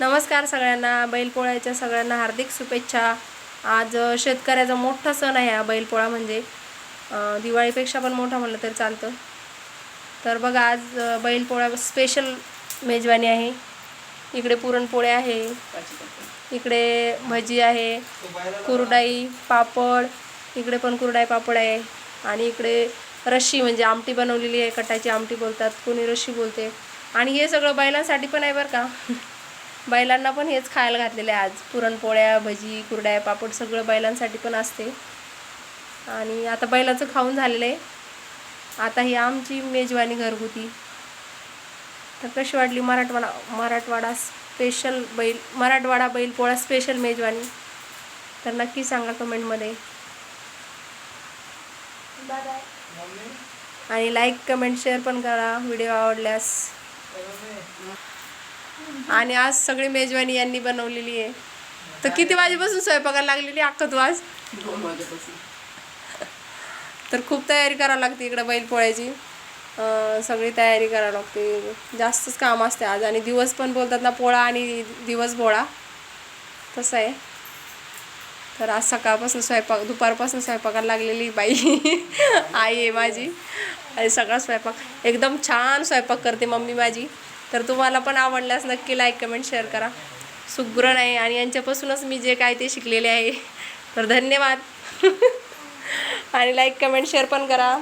नमस्कार सगळ्यांना बैलपोळ्याच्या सगळ्यांना हार्दिक शुभेच्छा. आज शेतकऱ्याचा मोठा सण आहे हा बैलपोळा म्हणजे. दिवाळीपेक्षा पण मोठा म्हणलं तरी चालतं. तर बघा आज बैलपोळा स्पेशल मेजवानी आहे. इकडे पुरणपोळे आहे. इकडे भजी आहे. कुरडाई पापड. इकडे पण कुरडाई पापड आहे. आणि इकडे रशी म्हणजे आमटी बनवलेली आहे. कटाची आमटी बोलतात. कोणी रशी बोलते. आणि हे सगळं बैलांसाठी पण आहे बरं का. बैलांना पण हेच खायला घातलेलं आहे आज. पुरणपोळ्या भजी कुरड्या पापड सगळं बैलांसाठी पण असते. आणि आता बैलाचं खाऊन झालेलं आहे. आता ही आमची मेजवानी घरगुती तर कशी वाटली मराठवाडा मराठवाडा स्पेशल बैल मराठवाडा बैल पोळा स्पेशल मेजवानी? तर नक्की सांगा कमेंटमध्ये. आणि लाईक कमेंट शेअर पण करा. व्हिडिओ आवडल्यास. आणि आज सगळी मेजवानी यांनी बनवलेली आहे. तर किती वाजेपासून स्वयंपाकाला लागलेली अक्का तू आज? तर खूप तयारी करावी लागते इकडं बैलपोळ्याची अं, सगळी तयारी करावी लागते. जास्तच काम असते आज आणि दिवस पण बोलतात ना पोळा आणि दिवस पोळा तसं आहे. तर आज सकाळपासून स्वयंपाक दुपारपासून स्वयंपाकाला लागलेली बाई. आई आहे माझी. आणि सगळा स्वयंपाक एकदम छान स्वयंपाक करते मम्मी माझी. तर तुम्हाला पण आवडल्यास नक्की लाईक कमेंट शेअर करा. सुग्रण आहे आणि यांच्यापासूनच मी जे काय ते शिकलेले आहे. तर धन्यवाद. आणि लाईक कमेंट शेअर पण करा.